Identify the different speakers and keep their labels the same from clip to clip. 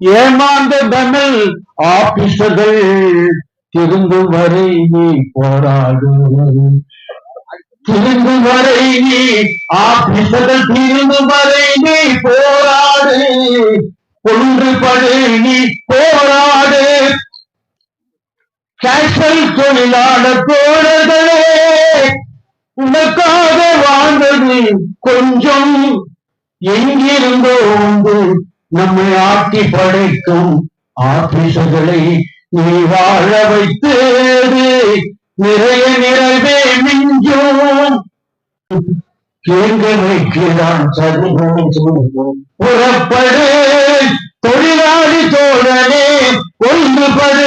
Speaker 1: ஏமாந்த தமிழ் ஆபீசர்கள் திருந்தும் வரை நீ போராடு திருந்தும் வரை நீ ஆபிசர்கள் திருந்தும் வரை நீ போராடு. ஒன்றுபடு நீ போராடு. கேஷல் தொழிலாளர் தோழர்களே உனக்காக வாழ்ந்தது கொஞ்சம் எங்கிருந்தோ வந்து நம்மை ஆட்டி படைக்கும் ஆபீசர்களை நீ வாழ வைத்து நிறைய நிறைவே மிஞ்சும். கேள்விக்குதான் சதுரம் புறப்படு. தொழிலாளி தோழனே ஒன்றுபடு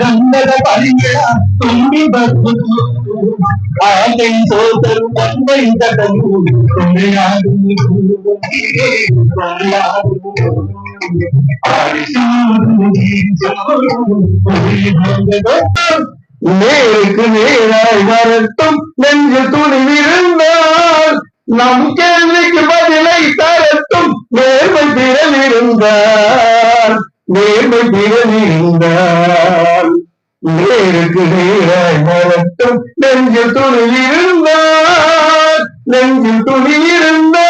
Speaker 1: ಗಂಧದ ಪರಿಮಳ ತುಂಬಿ ಬಂದು ಆತೈ ಸೋತರು ಬಂದೈದನು ಕೊನೆಯಾದು நேருக்கு நேராய் வரட்டும் நெஞ்சு துணிவிருந்தால் நம் கேள்விக்கு பதிலை தரட்டும் நேர்மை திறன் இருந்தால் நேர்மை திறன் இருந்தால். நேருக்கு நேராய் வரட்டும் நெஞ்சு துணிவிருந்தார் நெஞ்சு துணிவிருந்தால்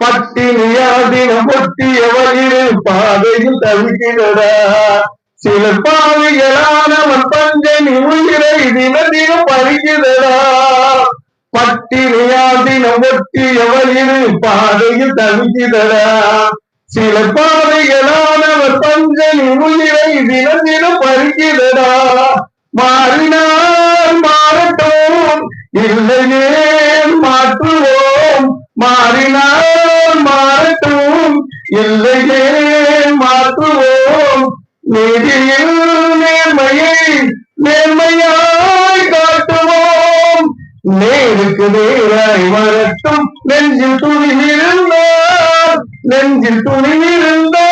Speaker 1: பட்டினியாதினம் ஒட்டிய வயிறு பாதையில் தவிக்கிறதா சில பாவிகளானவன் பஞ்சனி உயிரை தின தினம் பறிக்கிறடா பட்டினியாதினம் ஒட்டிய வயிறு பாதையில் தவிக்கிறடா சில பாவிகளானவர் பஞ்சனி உயிரை தின தினம் மாறினால் மாறட்டோம் இல்லையே மாற்றுவோம். மாறினால் மாறட்டும் இல்லையே மாற்றுவோம். നീതിയിൽ നേർമയെ നേർമയായി കാട്ടുവോം നേർക്ക് നേരായി വരത്തും നെഞ്ചിൽ തുണിവിരുന്നാർ നെഞ്ചിൽ തുണിവിരുന്നാർ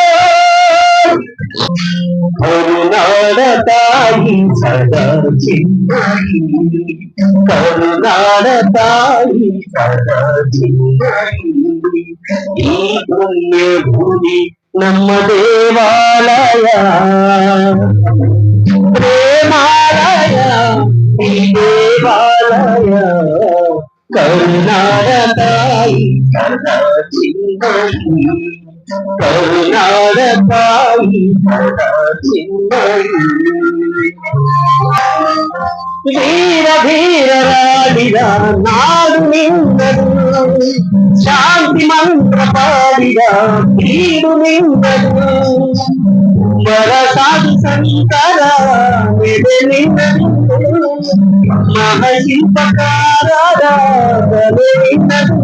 Speaker 1: ഒരു നാടതായി സദാ ചിന്തായി കരുനാടതായി സദാ ചിന്തായി ഈ പുണ്യഭൂമി ನಮ್ಮ ದೇವಾಲಯ ಪ್ರೇಮಾಲಯ ದೇವಾಲಯ ಕರುಣಾಯ ತಾಯಿ ಕರುಣಾಯ ತಾಯಿ ವೀರ ಭೀರ ರಾಡಿದ ನಾಡು ನಿನ್ನದು శాంతి మంత్రపాడిగా కీడు నిందదు వరసాది సంకర మహశిల్పకారదలినదు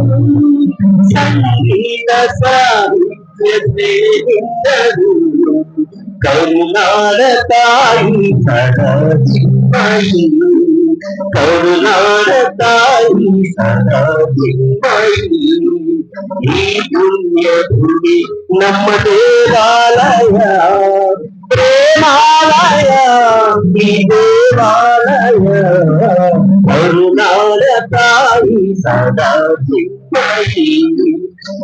Speaker 1: సంగీత సాహిత్యదు కరుణాడ తాయి కడ ಸಂಗೀತ ಸಾಹಿತ್ಯತೆ ನಿನ್ನದು ಕರುನಾಡ ತಾಯಿ ಸದಾ ಚಿನ್ಮಯಿ ಕರುನಾಡ ತಾಯಿ ಸದಾ ಚಿನ್ಮಯಿ ಈ ಪುಣ್ಯ ಭೂಮಿ ನಮ್ಮ ದೇವಾಲಯ ಪ್ರೇಮಾಲಯ ಈ ದೇವಾಲಯ ಕರುನಾಡ ತಾಯಿ ಸದಾ ಚಿನ್ಮಯಿ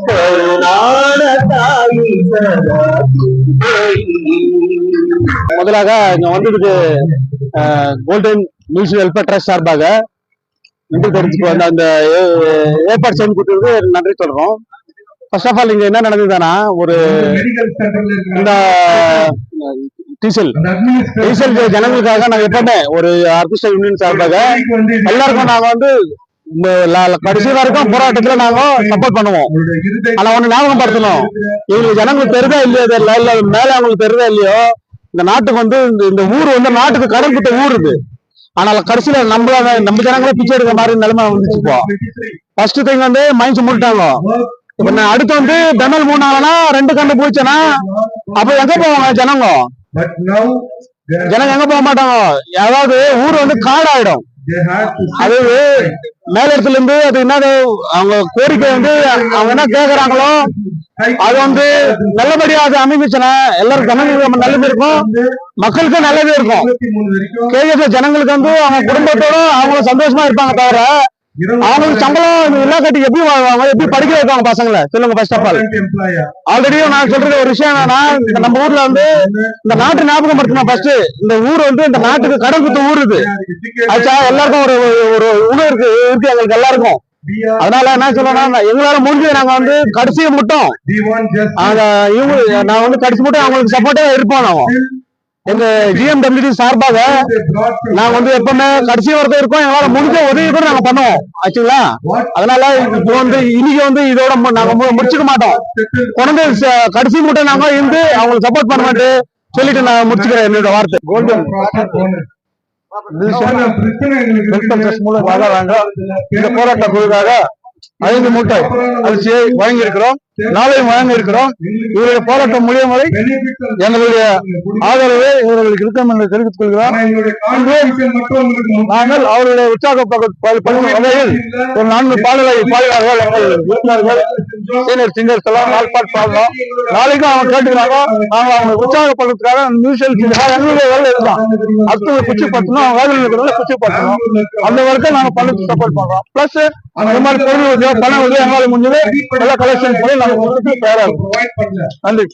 Speaker 1: கருணான தாயி சதா சின்மயி.
Speaker 2: முதலாக இங்க வந்ததுக்கு கோல்டன் மியூசிக் வெல்ஃபேர் ட்ரஸ்ட் சார்பாக நன்றி தெரிஞ்சுக்கு வந்த அந்த ஏ- ஏற்பாடு செஞ்சு கொடுத்ததுக்கு நன்றி சொல்றோம். ஃபர்ஸ்ட் ஆஃப் ஆல் இங்க என்ன நடந்ததுன்னா ஒரு இந்த டீசல். டீசல் ஜனங்களுக்காக நாங்க எப்பவுமே ஒரு ஆர்கெஸ்ட்ரா யூனியன் சார்பாக எல்லாருக்கும் நாங்க வந்து இந்த கடைசி வரைக்கும் போராட்டத்துல நாங்க சப்போர்ட் பண்ணுவோம். ஆனா ஒண்ணு ஞாபகப்படுத்தணும். இவங்களுக்கு ஜனங்களுக்கு தெரிதா இல்லையோ தெரியல. இல்ல மேல அவங்களுக்கு தெரிதா இல்லையோ இந்த நாட்டுக்கு வந்து இந்த- இந்த ஊர் வந்து நாட்டுக்கு கடன் கொடுத்த ஊர் இது. ஆனால் கடைசியில நம்மள நம்ம ஜனங்களே பிச்சை எடுக்கிற மாதிரி நிலைமை வந்துச்சு இப்போ. ஃபர்ஸ்ட் திங் வந்து மைன்ஸ் மூட்டாங்க இப்ப நான் அடுத்து வந்து பெமல் மூணாங்கன்னா ரெண்டு கண்டு போச்சுன்னா அப்ப எங்க போவாங்க ஜனங்க? ஜனங்க எங்க போக மாட்டாங்க? அதாவது ஊர் வந்து காடாயிடும். அதாவது மேல இடத்துல இருந்து அது என்னது? அவங்க கோரிக்கை வந்து அவங்க என்ன கேக்குறாங்களோ அது வந்து நல்லபடியா அது அமைந்துச்சுன்னா எல்லாரும் ஜனங்களுக்கு நல்லது இருக்கும். மக்களுக்கும் நல்லது இருக்கும். கேஜிஎஃப்ல ஜனங்களுக்கு வந்து அவங்க குடும்பத்தோட அவங்க சந்தோஷமா இருப்பாங்க தவிர அவங்களுக்கு சம்பளம் இல்லா கட்டி எப்படி வாழ்வாங்க எப்படி படிக்க வைப்பாங்க பசங்களை? சொல்லுங்க ஃபர்ஸ்ட் ஆஃப் ஆல். ஆல்ரெடி நான் சொல்றது ஒரு விஷயம் என்னன்னா இந்த நம்ம ஊர்ல வந்து இந்த நாட்டு ஞாபகப்படுத்தணும் ஃபர்ஸ்ட் இந்த ஊர் வந்து இந்த நாட்டுக்கு கடன் கொடுத்த ஊர் இது ஆச்சா எல்லாருக்கும் ஒரு ஒரு உணவு இருக்கு இருக்கு எங்களுக்கு எல்லாருக்கும். அதனால என்ன சொல்லணும்னா எங்களால முடிஞ்சது நாங்க வந்து கடைசியை மட்டும். இவங்க நான் வந்து கடைசி மட்டும் அவங்களுக்கு சப்போர்ட்டா இருப்போம் நாங்க. எங்க ஜிஎம்டபிள்யூடி சார்பாக நாங்க வந்து எப்பவுமே கடைசி வரைக்கும் இருக்கோம். எங்களால முடிஞ்ச உதவி கூட நாங்க பண்ணுவோம். ஆச்சுங்களா? அதனால இப்போ வந்து இன்னைக்கு வந்து இதோட நாங்க முடிச்சுக்க மாட்டோம். குழந்தை ச- கடைசி மட்டும் நாங்க இருந்து அவங்களுக்கு சப்போர்ட் பண்ண மாட்டேன் சொல்லிட்டு நான் முடிச்சுக்கிறேன் என்னோட வார்த்தை. கோல்டன் நாங்கள் இந்த போராட்ட குழுக்காக ஐந்து மூட்டை அரிசியை வழங்கி இருக்கிறோம் நாளையும் வழங்க இருக்கிறோம் இவருடைய போராட்டம் முடியும் வரை எங்களுடைய ஆதரவை இவர்களுக்கு இருக்கும் என்று தெரிவித்துக் கொள்கிறோம். நாங்கள் அவருடைய உற்சாகப்படுத்தும் வகையில் ஒரு நான்கு பாடலை பாடுகிறார்கள் எங்கள் உறுப்பினர்கள் சீனியர் சிங்கர்ஸ் எல்லாம் நாலு பாட்டு பாடணும் நாளைக்கும் அவங்க கேட்டுக்கிறாங்க. நாங்க அவங்க உற்சாகப்படுறதுக்காக மியூசியல் எங்களுடைய வேலை இருக்கலாம் அடுத்தது குச்சி பட்டணும் அவங்க வேலை இருக்கிறவங்க குச்சி பட்டணும் அந்த வரைக்கும் நாங்க பணத்துக்கு சப்போர்ட் பண்றோம். பிளஸ் அந்த மாதிரி பொருள் உதவி பண உதவி எங்களால் முடிஞ்சது. நல்லா கலெக்ஷன் பண்ணி நாங்க நன்றி.